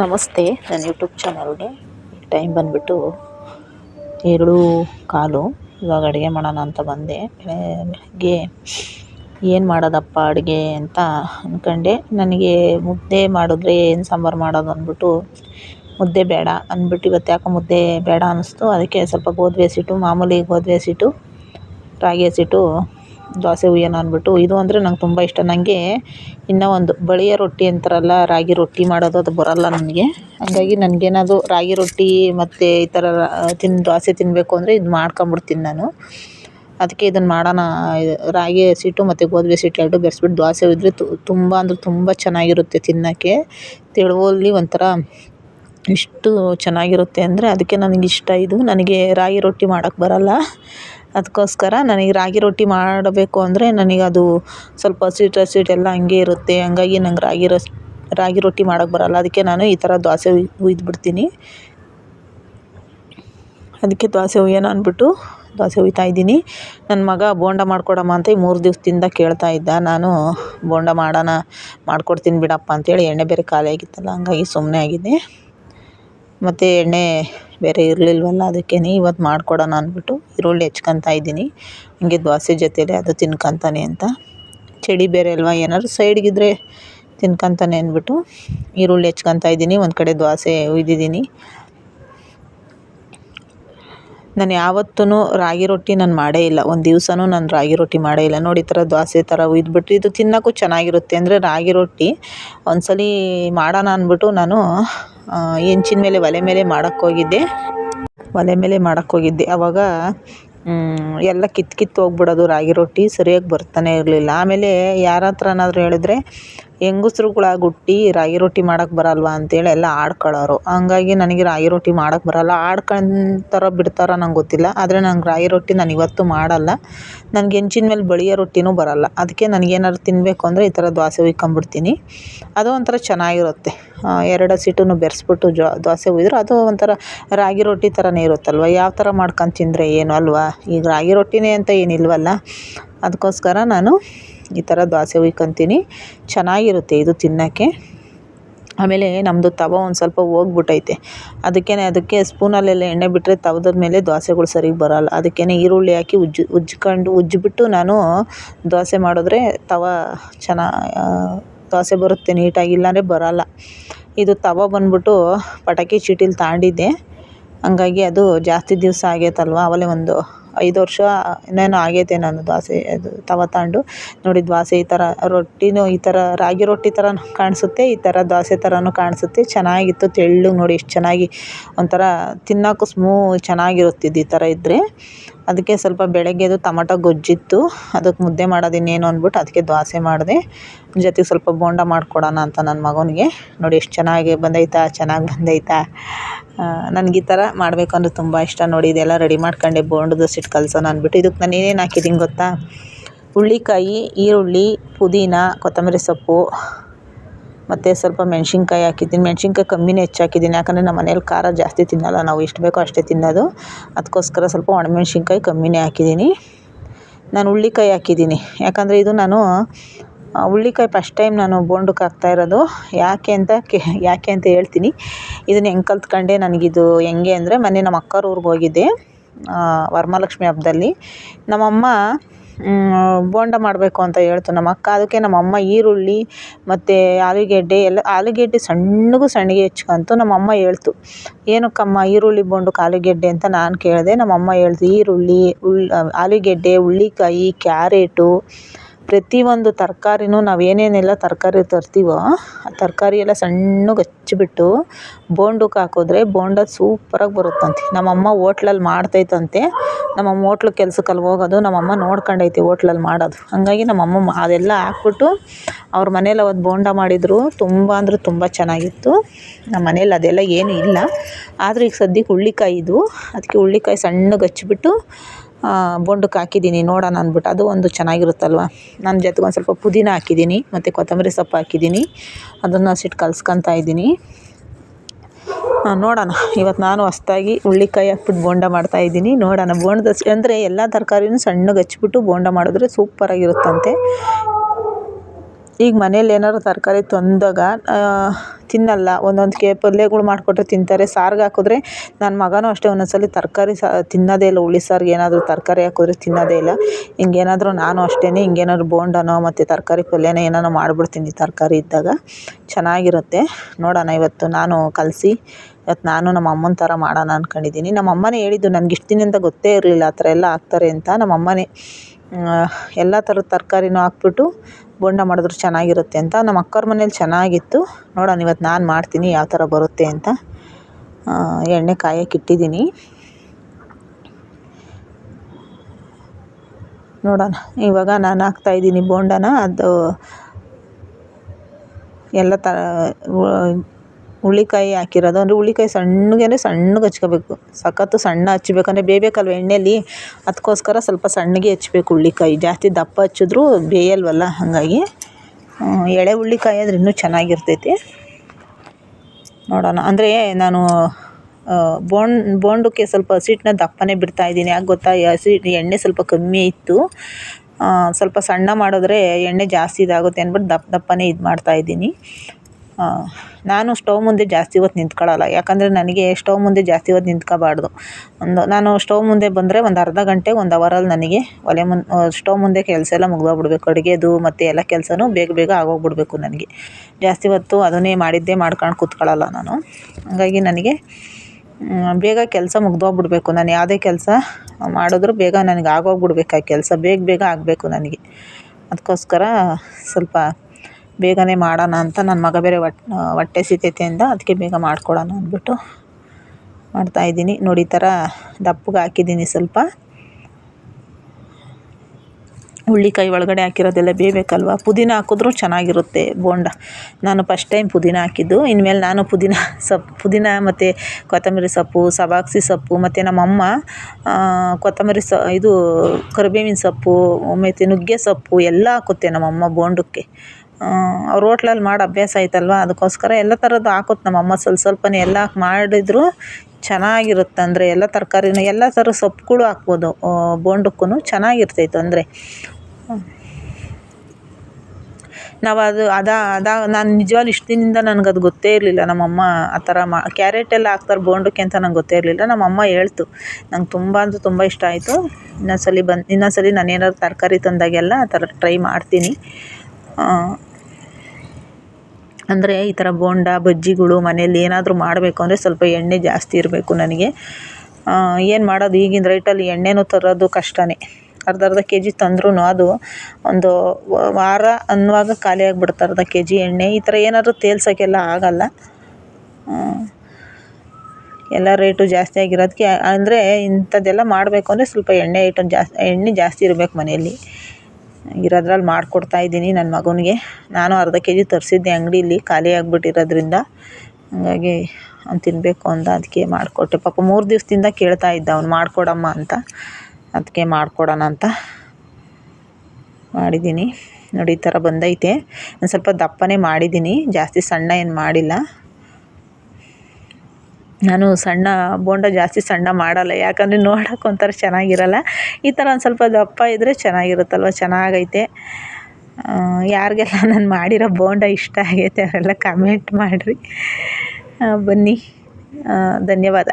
ನಮಸ್ತೆ. ನನ್ನ ಯೂಟ್ಯೂಬ್ ಚಾನಲ್ಗೆ ಟೈಮ್ ಬಂದುಬಿಟ್ಟು ಎರಡು ಕಾಲು. ಇವಾಗ ಅಡುಗೆ ಮಾಡೋಣ ಅಂತ ಬಂದೆ. ಬೆಳಗ್ಗೆ ಏನು ಮಾಡೋದಪ್ಪ ಅಡುಗೆ ಅಂತ ಅಂದ್ಕೊಂಡೆ ನನಗೆ ಮುದ್ದೆ ಮಾಡಿದ್ರೆ ಏನು ಸಾಂಬಾರು ಮಾಡೋದು ಅಂದ್ಬಿಟ್ಟು ಮುದ್ದೆ ಬೇಡ ಅಂದ್ಬಿಟ್ಟು ಇವತ್ತು ಯಾಕೋ ಮುದ್ದೆ ಬೇಡ ಅನ್ನಿಸ್ತು ಅದಕ್ಕೆ ಸ್ವಲ್ಪ ಗೋಧಿ ಹಸಿಟ್ಟು, ಮಾಮೂಲಿ ಗೋಧಿ ಹಸಿಟ್ಟು, ರಾಗಿ ಹಸಿಟ್ಟು ದೋಸೆ ಉಯ್ಯನ ಅಂದ್ಬಿಟ್ಟು, ಇದು ಅಂದರೆ ನಂಗೆ ತುಂಬ ಇಷ್ಟ. ನನಗೆ ಇನ್ನೂ ಒಂದು ಬಳಿಯ ರೊಟ್ಟಿ ಅಂತಾರಲ್ಲ, ರಾಗಿ ರೊಟ್ಟಿ ಮಾಡೋದು ಅದು ಬರೋಲ್ಲ ನನಗೆ. ಹಾಗಾಗಿ ನನಗೇನದು ರಾಗಿ ರೊಟ್ಟಿ ಮತ್ತು ಈ ಥರ ತಿನ್ ದೋಸೆ ತಿನ್ನಬೇಕು ಅಂದರೆ ಇದು ಮಾಡ್ಕೊಂಬಿಡ್ತೀನಿ ನಾನು. ಅದಕ್ಕೆ ಇದನ್ನು ಮಾಡೋಣ ರಾಗಿ ಹಸಿಟ್ಟು ಮತ್ತು ಗೋಧಿ ಹಸಿಟ್ಟು ಎರಡು ಬೆರೆಸ್ಬಿಟ್ಟು ದೋಸೆ ಹುಯ್ದ್ರೆ ತುಂಬ ಅಂದರೆ ತುಂಬ ಚೆನ್ನಾಗಿರುತ್ತೆ ತಿನ್ನೋಕ್ಕೆ. ತಿಳುವಲ್ಲಿ ಒಂಥರ ಇಷ್ಟು ಚೆನ್ನಾಗಿರುತ್ತೆ ಅಂದರೆ ಅದಕ್ಕೆ ನನಗಿಷ್ಟ ಇದು ನನಗೆ ರಾಗಿ ರೊಟ್ಟಿ ಮಾಡೋಕ್ಕೆ ಬರೋಲ್ಲ. ಅದಕ್ಕೋಸ್ಕರ ನನಗೆ ರಾಗಿ ರೊಟ್ಟಿ ಮಾಡಬೇಕು ಅಂದರೆ ನನಗೆ ಅದು ಸ್ವಲ್ಪ ಹಸಿಟ್ಟು ಹಸಿಟ್ಟು ಎಲ್ಲ ಹಂಗೆ ಇರುತ್ತೆ. ಹಂಗಾಗಿ ನಂಗೆ ರಾಗಿ ರೊಸ್ ರಾಗಿ ರೊಟ್ಟಿ ಮಾಡೋಕ್ಕೆ ಬರೋಲ್ಲ. ಅದಕ್ಕೆ ನಾನು ಈ ಥರ ದೋಸೆ ಹುಯ್ ಹುಯ್ದ್ಬಿಡ್ತೀನಿ ಅದಕ್ಕೆ ದೋಸೆ ಹುಯ್ಯೋಣ ಅಂದ್ಬಿಟ್ಟು ದೋಸೆ ಹುಯ್ತಾ ಇದ್ದೀನಿ. ನನ್ನ ಮಗ ಬೋಂಡ ಮಾಡಿಕೊಡಮ್ಮ ಅಂತ ಈ ಮೂರು ದಿವಸದಿಂದ ಕೇಳ್ತಾ ಇದ್ದ. ನಾನು ಬೋಂಡ ಮಾಡೋಣ, ಮಾಡ್ಕೊಡ್ತೀನಿ ಬಿಡಪ್ಪ ಅಂತೇಳಿ ಎಣ್ಣೆ ಬೇರೆ ಖಾಲಿ ಆಗಿತ್ತಲ್ಲ, ಹಂಗಾಗಿ ಸುಮ್ಮನೆ ಆಗಿದ್ದೆ. ಮತ್ತು ಎಣ್ಣೆ ಬೇರೆ ಇರಲಿಲ್ವಲ್ಲ, ಅದಕ್ಕೇನೆ ಇವತ್ತು ಮಾಡ್ಕೊಡೋಣ ಅಂದ್ಬಿಟ್ಟು ಈರುಳ್ಳಿ ಹೆಚ್ಕೊತಾ ಇದ್ದೀನಿ. ಹಂಗೆ ದ್ವಾಸೆ ಜೊತೆಲಿ ಅದು ತಿನ್ಕೊತಾನೆ ಅಂತ. ಚಳಿ ಬೇರೆ ಅಲ್ವಾ, ಏನಾದ್ರು ಸೈಡ್ಗಿದ್ರೆ ತಿನ್ಕೊತಾನೆ ಅಂದ್ಬಿಟ್ಟು ಈರುಳ್ಳಿ ಹೆಚ್ಕೊತಾ ಇದ್ದೀನಿ. ಒಂದು ಕಡೆ ದ್ವಾಸೆ ಉಯ್ದಿದ್ದೀನಿ. ನಾನು ಯಾವತ್ತೂ ರಾಗಿ ರೊಟ್ಟಿ ನಾನು ಮಾಡೇ ಇಲ್ಲ. ಒಂದು ದಿವಸನೂ ನಾನು ರಾಗಿ ರೊಟ್ಟಿ ಮಾಡೇ ಇಲ್ಲ. ನೋಡಿ, ಈ ಥರ ದೋಸೆ ಥರ ಉಯ್ದುಬಿಟ್ಟು ಇದು ತಿನ್ನೋಕ್ಕೂ ಚೆನ್ನಾಗಿರುತ್ತೆ. ಅಂದರೆ ರಾಗಿ ರೊಟ್ಟಿ ಒಂದ್ಸಲ ಮಾಡೋಣ ಅಂದ್ಬಿಟ್ಟು ನಾನು ಹೆಂಚಿನ ಮೇಲೆ ಒಲೆ ಮೇಲೆ ಮಾಡೋಕ್ಕೋಗಿದ್ದೆ ಒಲೆ ಮೇಲೆ ಮಾಡೋಕ್ಕೆ ಹೋಗಿದ್ದೆ. ಆವಾಗ ಎಲ್ಲ ಕಿತ್ತು ಕಿತ್ತು ಹೋಗ್ಬಿಡೋದು ರಾಗಿ ರೊಟ್ಟಿ ಸರಿಯಾಗಿ ಬರ್ತಾನೆ ಇರಲಿಲ್ಲ. ಆಮೇಲೆ ಯಾರ ಹತ್ರನಾದ್ರು ಹೇಳಿದ್ರೆ ಹೆಂಗಸ್ರುಗಳಾಗಿ ಹುಟ್ಟಿ ರಾಗಿ ರೊಟ್ಟಿ ಮಾಡೋಕೆ ಬರಲ್ವಾ ಅಂತೇಳಿ ಎಲ್ಲ ಆಡ್ಕೊಳ್ಳೋರು ಹಂಗಾಗಿ ನನಗೆ ರಾಗಿ ರೊಟ್ಟಿ ಮಾಡಕ್ಕೆ ಬರಲ್ಲ. ಆಡ್ಕೊಂತಾರೋ ಬಿಡ್ತಾರೋ ನಂಗೆ ಗೊತ್ತಿಲ್ಲ. ಆದರೆ ನಂಗೆ ರಾಗಿ ರೊಟ್ಟಿ ನಾನು ಇವತ್ತು ಮಾಡಲ್ಲ. ನನಗೆ ಹೆಂಚಿನ ಮೇಲೆ ಬಳಿಯೋ ರೊಟ್ಟಿನೂ ಬರಲ್ಲ. ಅದಕ್ಕೆ ನನಗೇನಾದ್ರು ತಿನ್ನಬೇಕು ಅಂದರೆ ಈ ಥರ ದೋಸೆ ಹುಯ್ಕೊಂಬಿಡ್ತೀನಿ. ಅದು ಒಂಥರ ಚೆನ್ನಾಗಿರುತ್ತೆ. ಎರಡು ಸೀಟುನು ಬೆರೆಸ್ಬಿಟ್ಟು ಜೋ, ದೋಸೆ ಹುಯ್ದ್ರೆ ಅದು ಒಂಥರ ರಾಗಿ ರೊಟ್ಟಿ ಥರನೇ ಇರುತ್ತಲ್ವ? ಯಾವ ಥರ ಮಾಡ್ಕೊಂಡು ತಿಂದರೆ ಏನು ಅಲ್ವಾ? ಈಗ ರಾಗಿ ರೊಟ್ಟಿನೇ ಅಂತ ಏನಿಲ್ವಲ್ಲ? ಅದಕ್ಕೋಸ್ಕರ ನಾನು ಈ ಥರ ದೋಸೆ ಹುಯ್ಕೊಂತೀನಿ ಚೆನ್ನಾಗಿರುತ್ತೆ ಇದು ತಿನ್ನೋಕ್ಕೆ. ಆಮೇಲೆ ನಮ್ಮದು ತವ ಒಂದು ಸ್ವಲ್ಪ ಹೋಗ್ಬಿಟ್ಟೈತೆ ಅದಕ್ಕೇ ಅದಕ್ಕೆ ಸ್ಪೂನಲ್ಲೆಲ್ಲ ಎಣ್ಣೆ ಬಿಟ್ಟರೆ ತವದ ಮೇಲೆ ದೋಸೆಗಳು ಸರಿಗೆ ಬರೋಲ್ಲ. ಅದಕ್ಕೇ ಈರುಳ್ಳಿ ಹಾಕಿ ಉಜ್ಜು ಉಜ್ಕೊಂಡು ಉಜ್ಜಿಬಿಟ್ಟು ನಾನು ದೋಸೆ ಮಾಡಿದ್ರೆ ತವ ಚೆನ್ನ ದೋಸೆ ಬರುತ್ತೆ ನೀಟಾಗಿ, ಇಲ್ಲಾಂದರೆ ಬರೋಲ್ಲ. ಇದು ತವ ಬಂದ್ಬಿಟ್ಟು ಪಟಾಕಿ ಚೀಟಿಲಿ ತಗೊಂಡಿದ್ದೆ ಹಂಗಾಗಿ ಅದು ಜಾಸ್ತಿ ದಿವಸ ಆಗೈತಲ್ವ ಆಮೇಲೆ ಒಂದು ಐದು ವರ್ಷ ಇನ್ನೇನು ಆಗೈತೆ ನಾನು ದ್ವಾಸೆ ಅದು ತವ ತಗೊಂಡು ನೋಡಿ ದ್ವಾಸೆ ಈ ಥರ ರೊಟ್ಟಿನೂ ಈ ಥರ ರಾಗಿ ರೊಟ್ಟಿ ಥರನೂ ಕಾಣಿಸುತ್ತೆ, ಈ ಥರ ದ್ವಾಸೆ ಥರನೂ ಕಾಣಿಸುತ್ತೆ. ಚೆನ್ನಾಗಿತ್ತು ತೆಳ್ಳಗೆ ನೋಡಿ, ಎಷ್ಟು ಚೆನ್ನಾಗಿ ಒಂಥರ ತಿನ್ನೋಕ್ಕೂ ಸ್ಮೂ ಚೆನ್ನಾಗಿರುತ್ತೆ ಈ ಥರ ಇದ್ದರೆ ಅದಕ್ಕೆ ಸ್ವಲ್ಪ ಬೆಳಗ್ಗೆದು ಟಮಟೊ ಗೊಜ್ಜಿತ್ತು. ಅದಕ್ಕೆ ಮುದ್ದೆ ಮಾಡೋದು ಇನ್ನೇನು ಅಂದ್ಬಿಟ್ಟು ಅದಕ್ಕೆ ದೋಸೆ ಮಾಡಿದೆ. ಜೊತೆಗೆ ಸ್ವಲ್ಪ ಬೋಂಡ ಮಾಡಿಕೊಡೋಣ ಅಂತ ನನ್ನ ಮಗನಿಗೆ. ನೋಡಿ ಎಷ್ಟು ಚೆನ್ನಾಗಿ ಬಂದೈತಾ ಚೆನ್ನಾಗಿ ಬಂದೈತಾ. ನನಗೆ ಈ ಥರ ಮಾಡಬೇಕು ಅಂದರೆ ತುಂಬ ಇಷ್ಟ. ನೋಡಿ ಇದೆಲ್ಲ ರೆಡಿ ಮಾಡ್ಕೊಂಡೆ ಬೋಂಡದ ಸಿಟ್ಟು ಕಲಸೋಣ ಅಂದ್ಬಿಟ್ಟು. ಇದಕ್ಕೆ ನಾನು ಏನೇನು ಹಾಕಿದ್ದೀನಿ ಗೊತ್ತಾ? ಹುಳ್ಳಿಕಾಯಿ, ಈರುಳ್ಳಿ, ಪುದೀನ, ಕೊತ್ತಂಬರಿ ಸೊಪ್ಪು. ಮತ್ತು ಸ್ವಲ್ಪ ಮೆಣ್ಸಿನ್ಕಾಯಿ ಹಾಕಿದ್ದೀನಿ. ಮೆಣ್ಸಿನ್ಕಾಯಿ ಕಮ್ಮಿನೇ ಹೆಚ್ಚು ಹಾಕಿದ್ದೀನಿ ಯಾಕಂದರೆ ನಮ್ಮ ಮನೇಲಿ ಖಾರ ಜಾಸ್ತಿ ತಿನ್ನಲ್ಲ. ನಾವು ಎಷ್ಟು ಬೇಕೋ ಅಷ್ಟೇ ತಿನ್ನೋದು. ಅದಕ್ಕೋಸ್ಕರ ಸ್ವಲ್ಪ ಒಣಮೆಣ್ಸಿನ್ಕಾಯಿ ಕಮ್ಮಿನೇ ಹಾಕಿದ್ದೀನಿ. ನಾನು ಹುಳ್ಳಿಕಾಯಿ ಹಾಕಿದ್ದೀನಿ. ಯಾಕಂದರೆ ಇದು ನಾನು ಹುಳ್ಳಿಕಾಯಿ ಫಸ್ಟ್ ಟೈಮ್ ನಾನು ಬೋಂಡಕ್ಕೆ ಹಾಕ್ತಾ ಇರೋದು. ಯಾಕೆ ಅಂತ ಕೆ, ಯಾಕೆ ಅಂತ ಹೇಳ್ತೀನಿ. ಇದನ್ನು ಹೆಂಗೆ ಕಲ್ತ್ಕೊಂಡೆ? ನನಗಿದು ಹೆಂಗೆ ಅಂದರೆ ಮೊನ್ನೆ ನಮ್ಮ ಅಕ್ಕವ್ರ ಊರಿಗೆ ಹೋಗಿದ್ದೆ ವರಮಹಾಲಕ್ಷ್ಮಿ ಹಬ್ಬದಲ್ಲಿ ನಮ್ಮಮ್ಮ ಬೋಂಡ ಮಾಡಬೇಕು ಅಂತ ಹೇಳ್ತು ನಮ್ಮ ಅಕ್ಕ. ಅದಕ್ಕೆ ನಮ್ಮಮ್ಮ ಈರುಳ್ಳಿ ಮತ್ತು ಆಲೂಗೆಡ್ಡೆ ಎಲ್ಲ, ಆಲೂಗೆಡ್ಡೆ ಸಣ್ಣಗೂ ಸಣ್ಣಗೆ ಹೆಚ್ಕೊಂತು ನಮ್ಮಮ್ಮ ಹೇಳ್ತು. ಏನಕ್ಕಮ್ಮ ಈರುಳ್ಳಿ ಬೋಂಡಕ್ಕೆ ಆಲೂಗೆಡ್ಡೆ ಅಂತ ನಾನು ಕೇಳಿದೆ. ನಮ್ಮಮ್ಮ ಹೇಳ್ತು, ಈರುಳ್ಳಿ ಉಳ್ಳಿ ಆಲೂಗೆಡ್ಡೆ ಹುಳ್ಳಿಕಾಯಿ ಕ್ಯಾರೆಟು ಪ್ರತಿಯೊಂದು ತರಕಾರಿನೂ ನಾವು ಏನೇನೆಲ್ಲ ತರಕಾರಿ ತರ್ತೀವೋ ಆ ತರಕಾರಿ ಎಲ್ಲ ಸಣ್ಣಗೆ ಹಚ್ಚಿಬಿಟ್ಟು ಬೋಂಡಕ್ಕೆ ಹಾಕಿದ್ರೆ ಬೋಂಡ ಸೂಪರಾಗಿ ಬರುತ್ತಂತೆ. ನಮ್ಮಮ್ಮ ಹೋಟ್ಲಲ್ಲಿ ಮಾಡ್ತೈತಂತೆ. ನಮ್ಮಮ್ಮ ಹೋಟ್ಲು ಕೆಲ್ಸಕ್ಕೆ ಹೋಗೋದು, ನಮ್ಮಮ್ಮ ನೋಡ್ಕೊಂಡೈತೆ ಹೋಟ್ಲಲ್ಲಿ ಮಾಡೋದು. ಹಾಗಾಗಿ ನಮ್ಮಮ್ಮ ಅದೆಲ್ಲ ಹಾಕ್ಬಿಟ್ಟು ಅವ್ರ ಮನೇಲಿ ಅವತ್ತು ಬೋಂಡ ಮಾಡಿದರು, ತುಂಬ ಅಂದರೆ ತುಂಬ ಚೆನ್ನಾಗಿತ್ತು. ನಮ್ಮ ಮನೇಲಿ ಅದೆಲ್ಲ ಏನೂ ಇಲ್ಲ. ಆದರೆ ಈಗ ಸದ್ಯಕ್ಕೆ ಹುಳ್ಳಿಕಾಯಿ ಇದು. ಅದಕ್ಕೆ ಹುಳ್ಳಿಕಾಯಿ ಸಣ್ಣಗೆ ಹಚ್ಬಿಟ್ಟು ಬೋಂಡಕ್ಕೆ ಹಾಕಿದ್ದೀನಿ, ನೋಡೋಣ ಅಂದ್ಬಿಟ್ಟು. ಅದು ಒಂದು ಚೆನ್ನಾಗಿರುತ್ತಲ್ವ? ನನ್ನ ಜೊತೆಗೆ ಒಂದು ಸ್ವಲ್ಪ ಪುದೀನ ಹಾಕಿದ್ದೀನಿ, ಮತ್ತು ಕೊತ್ತಂಬರಿ ಸೊಪ್ಪು ಹಾಕಿದ್ದೀನಿ. ಅದನ್ನು ಹಸಿಟ್ಟು ಕಲ್ಸ್ಕೊತಾ ಇದ್ದೀನಿ. ನೋಡೋಣ. ಇವತ್ತು ನಾನು ಹೊಸ್ದಾಗಿ ಹುಳ್ಳಿಕಾಯಿ ಹಾಕ್ಬಿಟ್ಟು ಬೋಂಡ ಮಾಡ್ತಾಯಿದ್ದೀನಿ ನೋಡೋಣ. ಬೋಂಡದ ಅಂದರೆ ಎಲ್ಲ ತರಕಾರಿನೂ ಸಣ್ಣಗೆ ಹಚ್ಬಿಟ್ಟು ಬೋಂಡ ಮಾಡಿದ್ರೆ ಸೂಪರಾಗಿರುತ್ತಂತೆ. ಈಗ ಮನೇಲಿ ಏನಾದ್ರು ತರಕಾರಿ ತಂದಾಗ ತಿನ್ನಲ್ಲ. ಒಂದೊಂದಕ್ಕೆ ಪಲ್ಯಗಳು ಮಾಡಿಕೊಟ್ರೆ ತಿಂತಾರೆ. ಸಾರ್ಗೆ ಹಾಕಿದ್ರೆ ನನ್ನ ಮಗನೂ ಅಷ್ಟೇ ಒಂದೊಂದು ಸಲ ತರಕಾರಿ ಸಹ ತಿನ್ನೋದೇ ಇಲ್ಲ. ಹುಳಿ ಸಾರ್ಗೆ ಏನಾದರೂ ತರಕಾರಿ ಹಾಕಿದ್ರೆ ತಿನ್ನೋದೇ ಇಲ್ಲ. ಹಿಂಗೇನಾದ್ರೂ ನಾನು ಅಷ್ಟೇ ಹಿಂಗೇನಾದ್ರು ಬೋಂಡನೋ ಮತ್ತು ತರಕಾರಿ ಪಲ್ಯನೋ ಏನಾನೋ ಮಾಡಿಬಿಡ್ತೀನಿ ತರಕಾರಿ ಇದ್ದಾಗ. ಚೆನ್ನಾಗಿರುತ್ತೆ. ನೋಡೋಣ ಇವತ್ತು ನಾನು ಕಲಸಿ ಇವತ್ತು ನಾನು ನಮ್ಮ ಅಮ್ಮನ ಥರ ಮಾಡೋಣ ಅಂದ್ಕೊಂಡಿದ್ದೀನಿ ನಮ್ಮ ಅಮ್ಮನೇ ಹೇಳಿದ್ದು, ನನಗೆ ಇಷ್ಟು ದಿನದಿಂದ ಗೊತ್ತೇ ಇರಲಿಲ್ಲ, ಆ ಥರ ಎಲ್ಲ ಹಾಕ್ತಾರೆ ಅಂತ. ನಮ್ಮ ಅಮ್ಮನೇ ಎಲ್ಲ ಥರದ ತರಕಾರಿನೂ ಹಾಕ್ಬಿಟ್ಟು ಬೋಂಡ ಮಾಡಿದ್ರೆ ಚೆನ್ನಾಗಿರುತ್ತೆ ಅಂತ. ನಮ್ಮ ಅಕ್ಕವ್ರ ಮನೇಲಿ ಚೆನ್ನಾಗಿತ್ತು. ನೋಡೋಣ, ಇವತ್ತು ನಾನು ಮಾಡ್ತೀನಿ, ಯಾವ ಥರ ಬರುತ್ತೆ ಅಂತ. ಎಣ್ಣೆ ಕಾಯಕ್ಕೆ ಇಟ್ಟಿದ್ದೀನಿ. ನೋಡೋಣ. ಇವಾಗ ನಾನು ಹಾಕ್ತಾಯಿದ್ದೀನಿ ಬೋಂಡನ. ಅದು ಎಲ್ಲ ಥರ ಹುಳ್ಳಿಕಾಯಿ ಹಾಕಿರೋದು. ಅಂದರೆ ಹುಳಿಕಾಯಿ ಸಣ್ಣಗೆ ಸಣ್ಣಗೆ ಹಚ್ಕೋಬೇಕು. ಸಖತ್ತು ಸಣ್ಣ ಹಚ್ಬೇಕಂದ್ರೆ ಬೇಯಬೇಕಲ್ವ ಎಣ್ಣೆಯಲ್ಲಿ ಅದಕ್ಕೋಸ್ಕರ ಸ್ವಲ್ಪ ಸಣ್ಣಗೆ ಹೆಚ್ಚಬೇಕು ಹುಳಿಕಾಯಿ ಜಾಸ್ತಿ ದಪ್ಪ ಹಚ್ಚಿದ್ರೂ ಬೇಯಲ್ವಲ್ಲ ಹಾಗಾಗಿ. ಎಳೆ ಹುಳಿಕಾಯಿ ಆದರೆ ಇನ್ನೂ ಚೆನ್ನಾಗಿರ್ತೈತಿ. ನೋಡೋಣ. ಅಂದರೆ ನಾನು ಬೋಂಡ್, ಬೋಂಡಕ್ಕೆ ಸ್ವಲ್ಪ ಹಸಿಟ್ಟನ್ನ ದಪ್ಪನೇ ಬಿಡ್ತಾಯಿದ್ದೀನಿ ಯಾಕೆ ಗೊತ್ತಾ? ಹಸಿ ಎಣ್ಣೆ ಸ್ವಲ್ಪ ಕಮ್ಮಿ ಇತ್ತು. ಸ್ವಲ್ಪ ಸಣ್ಣ ಮಾಡಿದ್ರೆ ಎಣ್ಣೆ ಜಾಸ್ತಿ ಇದಾಗುತ್ತೆ ಅಂದ್ಬಿಟ್ಟು ದಪ್ಪ ದಪ್ಪನೇ ಇದು ಮಾಡ್ತಾಯಿದ್ದೀನಿ ನಾನು ಸ್ಟವ್ ಮುಂದೆ ಜಾಸ್ತಿ ಹೊತ್ತು ನಿಂತ್ಕೊಳ್ಳಲ್ಲ ಯಾಕಂದರೆ ನನಗೆ ಸ್ಟವ್ ಮುಂದೆ ಜಾಸ್ತಿ ಹೊತ್ತು ನಿಂತ್ಕೋಬಾರ್ದು. ಒಂದು, ನಾನು ಸ್ಟವ್ ಮುಂದೆ ಬಂದರೆ ಒಂದು ಅರ್ಧ ಗಂಟೆ, ಒಂದು ಅವರಲ್ಲಿ ನನಗೆ ಒಲೆ ಮುನ್ ಸ್ಟವ್ ಮುಂದೆ ಕೆಲಸ ಎಲ್ಲ ಮುಗ್ದೋಗ್ಬಿಡ್ಬೇಕು. ಅಡುಗೆದು ಮತ್ತು ಎಲ್ಲ ಕೆಲಸನೂ ಬೇಗ ಬೇಗ ಆಗೋಗ್ಬಿಡ್ಬೇಕು ನನಗೆ. ಜಾಸ್ತಿ ಹೊತ್ತು ಅದನ್ನೇ ಮಾಡಿದ್ದೇ ಮಾಡ್ಕೊಂಡು ಕೂತ್ಕೊಳ್ಳಲ್ಲ ನಾನು. ಹಾಗಾಗಿ ನನಗೆ ಬೇಗ ಕೆಲಸ ಮುಗ್ದೋಗ್ಬಿಡ್ಬೇಕು. ನಾನು ಯಾವುದೇ ಕೆಲಸ ಮಾಡಿದ್ರು ಬೇಗ ನನಗೆ ಆಗೋಗ್ಬಿಡ್ಬೇಕು. ಆ ಕೆಲಸ ಬೇಗ ಬೇಗ ಆಗಬೇಕು ನನಗೆ. ಅದಕ್ಕೋಸ್ಕರ ಸ್ವಲ್ಪ ಬೇಗನೆ ಮಾಡೋಣ ಅಂತ ನನ್ನ ಮಗ ಬೇರೆ ಹೊಟ್ಟೆ ಸಿತೈತೆ ಅಂದ ಅದಕ್ಕೆ ಬೇಗ ಮಾಡ್ಕೊಡೋಣ ಅಂದ್ಬಿಟ್ಟು ಮಾಡ್ತಾಯಿದ್ದೀನಿ ನೋಡಿ, ಈ ಥರ ದಪ್ಪಗೆ ಹಾಕಿದ್ದೀನಿ ಸ್ವಲ್ಪ. ಹುಳ್ಳಿಕಾಯಿ ಒಳಗಡೆ ಹಾಕಿರೋದೆಲ್ಲ ಬೇಯಬೇಕಲ್ವ ಪುದೀನ ಹಾಕಿದ್ರು ಚೆನ್ನಾಗಿರುತ್ತೆ ಬೋಂಡ. ನಾನು ಫಸ್ಟ್ ಟೈಮ್ ಪುದೀನ ಹಾಕಿದ್ದು. ಇನ್ಮೇಲೆ ನಾನು ಪುದೀನ ಸೊಪ್ಪು ಪುದೀನ ಮತ್ತು ಕೊತ್ತಂಬರಿ ಸೊಪ್ಪು, ಸಬಾಕ್ಸಿ ಸೊಪ್ಪು ಮತ್ತು ನಮ್ಮಮ್ಮ ಕೊತ್ತಂಬರಿ ಸೊ, ಇದು ಕರಿಬೇವಿನ ಸೊಪ್ಪು ಮತ್ತು ನುಗ್ಗೆ ಸೊಪ್ಪು ಎಲ್ಲ ಹಾಕುತ್ತೆ ನಮ್ಮಮ್ಮ ಬೋಂಡಕ್ಕೆ. ಅವ್ರ ಹೋಟ್ಲಲ್ಲಿ ಮಾಡಿ ಅಭ್ಯಾಸ ಐತಲ್ವ? ಅದಕ್ಕೋಸ್ಕರ ಎಲ್ಲ ಥರದ್ದು ಹಾಕುತ್ತೆ ನಮ್ಮಮ್ಮ ಸ್ವಲ್ಪ ಸ್ವಲ್ಪನೇ ಎಲ್ಲ ಹಾಕಿ ಮಾಡಿದ್ರು ಚೆನ್ನಾಗಿರುತ್ತೆ. ಅಂದರೆ ಎಲ್ಲ ತರಕಾರಿನೂ ಎಲ್ಲ ಥರ ಸೊಪ್ಪುಗಳು ಹಾಕ್ಬೋದು. ಬೋಂಡಕ್ಕೂ ಚೆನ್ನಾಗಿರ್ತೈತೆ ಅಂದರೆ. ನಾವು ಅದು, ಅದ ಅದ, ನಾನು ನಿಜವಾಗ್ಲೂ ಇಷ್ಟು ದಿನದಿಂದ ನನಗೆ ಅದು ಗೊತ್ತೇ ಇರಲಿಲ್ಲ. ನಮ್ಮಮ್ಮ ಆ ಥರ ಮಾ, ಕ್ಯಾರೆಟ್ ಎಲ್ಲ ಹಾಕ್ತಾರೆ ಬೋಂಡಕ್ಕೆ ಅಂತ ನಂಗೆ ಗೊತ್ತೇ ಇರಲಿಲ್ಲ. ನಮ್ಮಮ್ಮ ಹೇಳ್ತು. ನಂಗೆ ತುಂಬ ಅಂದರೆ ತುಂಬ ಇಷ್ಟ ಆಯಿತು. ಇನ್ನೊಂದ್ಸಲಿ ಬಂದು ಇನ್ನೊಂದು ಸಲ ನಾನು ಏನಾದ್ರು ತರಕಾರಿ ತಂದಾಗೆಲ್ಲ ಆ ಥರ ಟ್ರೈ ಮಾಡ್ತೀನಿ. ಅಂದರೆ ಈ ಥರ ಬೋಂಡ, ಬಜ್ಜಿಗಳು ಮನೆಯಲ್ಲಿ ಏನಾದರೂ ಮಾಡಬೇಕು ಅಂದರೆ ಸ್ವಲ್ಪ ಎಣ್ಣೆ ಜಾಸ್ತಿ ಇರಬೇಕು ನನಗೆ. ಏನು ಮಾಡೋದು ಈಗಿನ ರೇಟಲ್ಲಿ ಎಣ್ಣೆನೂ ತರೋದು ಕಷ್ಟನೇ. ಅರ್ಧ ಅರ್ಧ ಕೆ ಜಿ ತಂದ್ರೂ ಅದು ಒಂದು ವಾರ ಅನ್ನುವಾಗ ಖಾಲಿ ಆಗ್ಬಿಡುತ್ತೆ ಅರ್ಧ ಕೆ ಜಿ ಎಣ್ಣೆ. ಈ ಥರ ಏನಾದರೂ ತೇಲ್ಸೋಕ್ಕೆಲ್ಲ ಆಗಲ್ಲ. ಎಲ್ಲ ರೇಟು ಜಾಸ್ತಿ ಆಗಿರೋದಕ್ಕೆ ಅಂದರೆ ಇಂಥದ್ದೆಲ್ಲ ಮಾಡಬೇಕು ಅಂದರೆ ಸ್ವಲ್ಪ ಎಣ್ಣೆ ಐಟಮ್ ಜಾಸ್ತಿ ಎಣ್ಣೆ ಜಾಸ್ತಿ ಇರಬೇಕು ಮನೆಯಲ್ಲಿ. ಇರೋದ್ರಲ್ಲಿ ಮಾಡಿಕೊಡ್ತಾಯಿದ್ದೀನಿ ನನ್ನ ಮಗನಿಗೆ. ನಾನು ಅರ್ಧ ಕೆ ಜಿ ತರಿಸಿದ್ದೆ ಅಂಗಡಿಲಿ, ಖಾಲಿ ಆಗಿಬಿಟ್ಟಿರೋದ್ರಿಂದ. ಹಾಗಾಗಿ ಅವ್ನು ತಿನ್ನಬೇಕು ಅಂತ ಅದಕ್ಕೆ ಮಾಡಿಕೊಟ್ಟೆ. ಪಾಪ ಮೂರು ದಿವಸದಿಂದ ಕೇಳ್ತಾ ಇದ್ದ, ಅವ್ನು ಮಾಡಿಕೊಡಮ್ಮ ಅಂತ. ಅದಕ್ಕೆ ಮಾಡಿಕೊಡೋಣ ಅಂತ ಮಾಡಿದ್ದೀನಿ. ನೋಡಿ, ಈ ಥರ ಬಂದೈತೆ. ಒಂದು ಸ್ವಲ್ಪ ದಪ್ಪನೇ ಮಾಡಿದ್ದೀನಿ. ಜಾಸ್ತಿ ಸಣ್ಣ ಏನು ಮಾಡಿಲ್ಲ. ನಾನು ಸಣ್ಣ, ಬೋಂಡ ಜಾಸ್ತಿ ಸಣ್ಣ ಮಾಡಲ್ಲ. ಯಾಕಂದರೆ ನೋಡೋಕೆ ಒಂಥರ ಚೆನ್ನಾಗಿರಲ್ಲ. ಈ ಥರ ಒಂದು ಸ್ವಲ್ಪ ದಪ್ಪ ಇದ್ದರೆ ಚೆನ್ನಾಗಿರುತ್ತಲ್ವ? ಚೆನ್ನಾಗೈತೆ. ಯಾರಿಗೆಲ್ಲ ನಾನು ಮಾಡಿರೋ ಬೋಂಡ ಇಷ್ಟ ಆಗೈತೆ, ಅವರೆಲ್ಲ ಕಮೆಂಟ್ ಮಾಡಿರಿ. ಬನ್ನಿ. ಧನ್ಯವಾದ.